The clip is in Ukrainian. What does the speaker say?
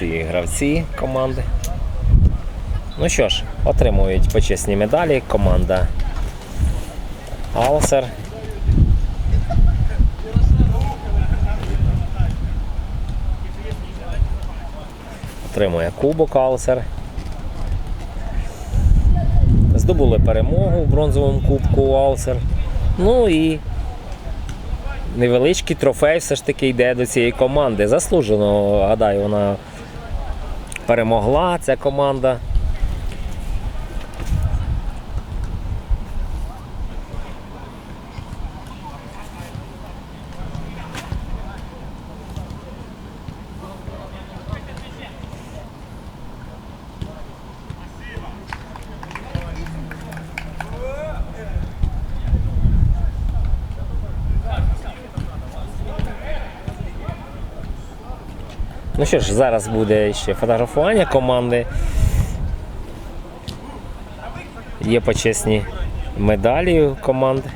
всі гравці команди. Ну що ж, отримують почесні медалі команда Алсер. Отримує кубок Алсер. Здобули перемогу в бронзовому кубку Алсер. Ну і невеличкий трофей все ж таки йде до цієї команди. Заслужено, гадаю, вона перемогла ця команда. Ну що ж, зараз буде ще фотографування команди. Є почесні медалі команди.